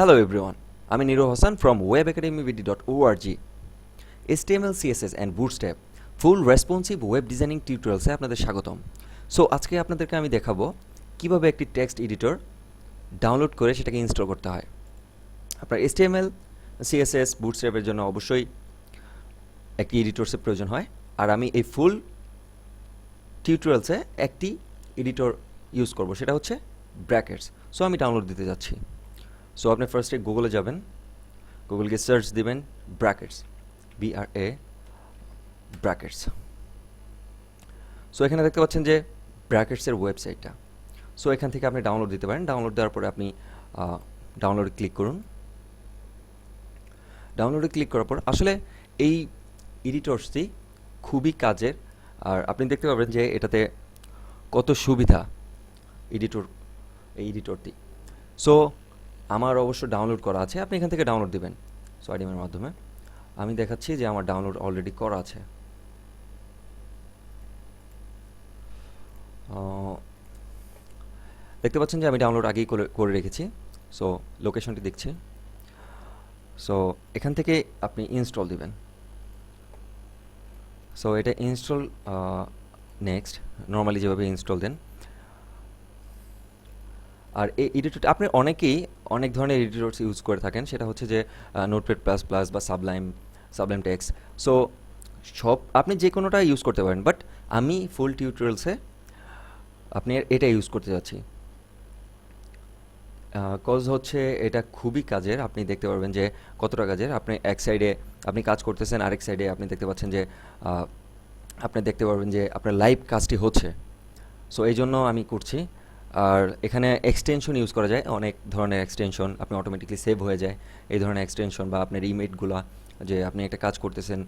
Hello everyone আমি Niro Hasan from web academy BD dot ORG HTML CSS and Bootstrap full responsive web designing টিউটোরিয়ালসে আপনাদের স্বাগতম। So আজকে আপনাদেরকে আমি দেখাবো কীভাবে একটি টেক্সট এডিটর ডাউনলোড করে সেটাকে ইনস্টল করতে হয়। আপনার এসটিএমএল সিএসএস বুটস্ট্র্যাপের জন্য অবশ্যই একটি এডিটরসের প্রয়োজন হয়। আর আমি এই ফুল টিউটোরিয়ালসে একটি এডিটর ইউজ করব, সেটা হচ্ছে ব্র্যাকেটস সো আমি ডাউনলোড দিতে যাচ্ছি। সো আপনি ফার্স্টে গুগলে যাবেন। গুগলকে সার্চ দিবেন ব্র্যাকেটস আর এ ব্র্যাকেটস সো এখানে দেখতে পাচ্ছেন যে ব্র্যাকেটসের ওয়েবসাইটটা সো এখান থেকে আপনি ডাউনলোড দিতে পারেন। ডাউনলোড দেওয়ার পরে আপনি ডাউনলোডে ক্লিক করুন। ডাউনলোডে ক্লিক করার পর আসলে এই এডিটরসটি খুবই কাজের। আর আপনি দেখতে পাবেন যে এটাতে কত সুবিধা এডিটর এই এডিটরটি সো আমার অবশ্য ডাউনলোড করা আছে, আপনি এখান থেকে ডাউনলোড দেবেন। সো আইডিএমের মাধ্যমে। আমি দেখাচ্ছি যে আমার ডাউনলোড অলরেডি করা আছে। দেখতে পাচ্ছেন যে আমি ডাউনলোড আগেই করে রেখেছি। সো লোকেশনটি দেখছি। সো এখান থেকে আপনি ইনস্টল দিবেন। সো এটা ইনস্টল নেক্সট নর্মালি যেভাবে ইনস্টল দেন। আর এই এডিটর আপনি অনেকেই অনেক ধরনের এডিটরস ইউজ করে থাকেন। সেটা হচ্ছে যে নোটপ্যাড প্লাস প্লাস বা সাবলাইম সাবলাইম টেক্স সো সব, আপনি যে কোনোটা ইউজ করতে পারেন বাট আমি ফুল টিউটোরিয়ালসে আপনি এটা ইউজ করতে যাচ্ছি। কজ হচ্ছে এটা খুবই কাজের। আপনি দেখতে পারবেন যে, কতটা কাজের। আপনি এক সাইডে আপনি কাজ করতেছেন, আরেক সাইডে আপনি দেখতে পাচ্ছেন যে আপনি দেখতে পারবেন যে, আপনার লাইভ কাজটি হচ্ছে। সো এই জন্য আমি করছি। আর এখানে এক্সটেনশন ইউজ করা যায়। অনেক ধরনের এক্সটেনশন আপনি অটোমেটিকলি সেভ হয়ে যায়। এই ধরনের এক্সটেনশন বা আপনার ইমেজগুলো যে আপনি একটা কাজ করতেছেন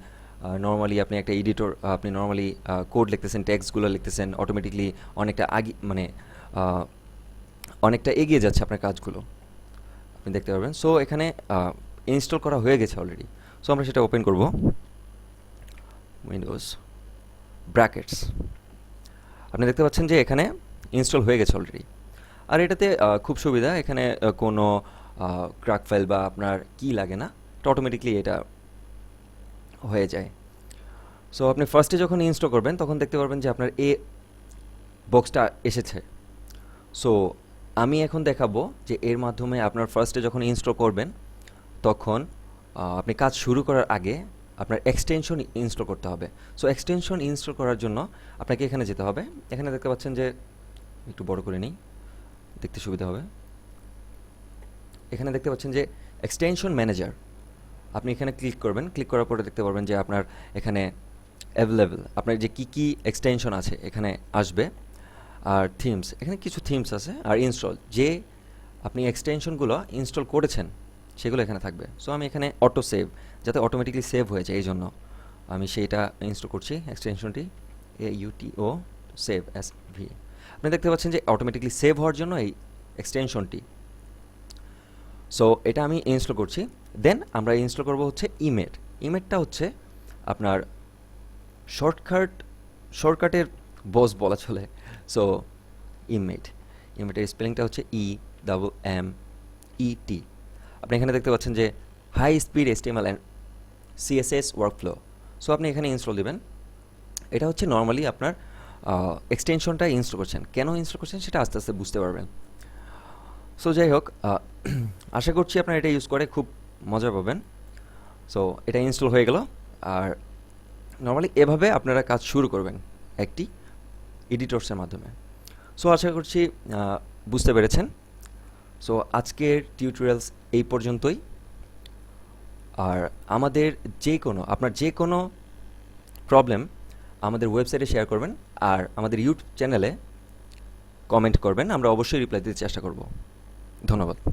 নর্মালি আপনি একটা এডিটর আপনি নর্মালি কোড লিখতেছেন টেক্সটগুলো লিখতেছেন অটোমেটিকলি অনেকটা আগে মানে অনেকটা এগিয়ে যাচ্ছে আপনার কাজগুলো। আপনি দেখতে পারবেন। সো এখানে ইনস্টল করা হয়ে গেছে অলরেডি সো আমরা সেটা ওপেন করব। উইন্ডোজ ব্র্যাকেটস আপনি দেখতে পাচ্ছেন যে এখানে ইনস্টল হয়ে গেছে অলরেডি আর এটাতে খুব সুবিধা, এখানে কোনো ক্র্যাক ফাইল বা আপনার কি লাগে না অটোমেটিকলি এটা হয়ে যায়। সো আপনি ফার্স্টে যখন ইনস্টল করবেন, তখন দেখতে পারবেন যে আপনার এ বক্সটা এসেছে। সো আমি এখন দেখাবো যে এর মাধ্যমে আপনার ফার্স্টে যখন ইনস্টল করবেন, তখন আপনি কাজ শুরু করার আগে আপনার এক্সটেনশন ইনস্টল করতে হবে। সো এক্সটেনশন ইনস্টল করার জন্য আপনাকে এখানে যেতে হবে। এখানে দেখতে পাচ্ছেন যে একটু বড় করে নিই, দেখতে সুবিধা হবে। এখানে দেখতে পাচ্ছেন যে এক্সটেনশন ম্যানেজার আপনি এখানে ক্লিক করবেন। ক্লিক করার পরে দেখতে পারবেন যে আপনার এখানে অ্যাভেলেবেল আপনার যে কী কী এক্সটেনশন আছে এখানে আসবে। আর থিমস এখানে কিছু থিমস আছে। আর ইনস্টল যে আপনি এক্সটেনশনগুলো ইনস্টল করেছেন, সেগুলো এখানে থাকবে। সো আমি এখানে অটো সেভ যাতে অটোমেটিকলি সেভ হয়ে যায় এই জন্য আমি সেইটা ইনস্টল করছি এক্সটেনশনটি এ ইউটিও সেভ এস ভি আপনি দেখতে পাচ্ছেন যে অটোমেটিকলি সেভ হওয়ার জন্য এই এক্সটেনশনটি সো এটা আমি ইনস্টল করছি। দেন আমরা ইনস্টল করব হচ্ছে ইমেট ইমেটটা হচ্ছে আপনার শর্টকাট শর্টকাটের বস বলা চলে। সো ইমেট ইমেটের স্পেলিংটা হচ্ছে ই ডাবল এম ই টি আপনি এখানে দেখতে পাচ্ছেন যে high speed HTML and CSS workflow so আপনি এখানে ইনস্টল দিবেন। এটা হচ্ছে নর্মালি আপনার এক্সটেনশনটা ইনস্টল করছেন। কেন ইনস্টল করছেন সেটা আস্তে আস্তে বুঝতে পারবেন। সো যাই হোক আশা করছি আপনারা এটা ইউজ করে খুব মজা পাবেন। সো এটা ইনস্টল হয়ে গেল। আর নর্মালি এভাবে আপনারা কাজ শুরু করবেন একটি এডিটরসের মাধ্যমে। সো আশা করছি বুঝতে পেরেছেন। সো আজকের টিউটোরিয়ালস এই পর্যন্তই। আর আমাদের যে কোনো, আপনার যে কোনো প্রবলেম আমাদের ওয়েবসাইটে শেয়ার করবেন আর আমাদের ইউটিউব চ্যানেলে কমেন্ট করবেন। আমরা অবশ্যই রিপ্লাই দিতে চেষ্টা করব। ধন্যবাদ।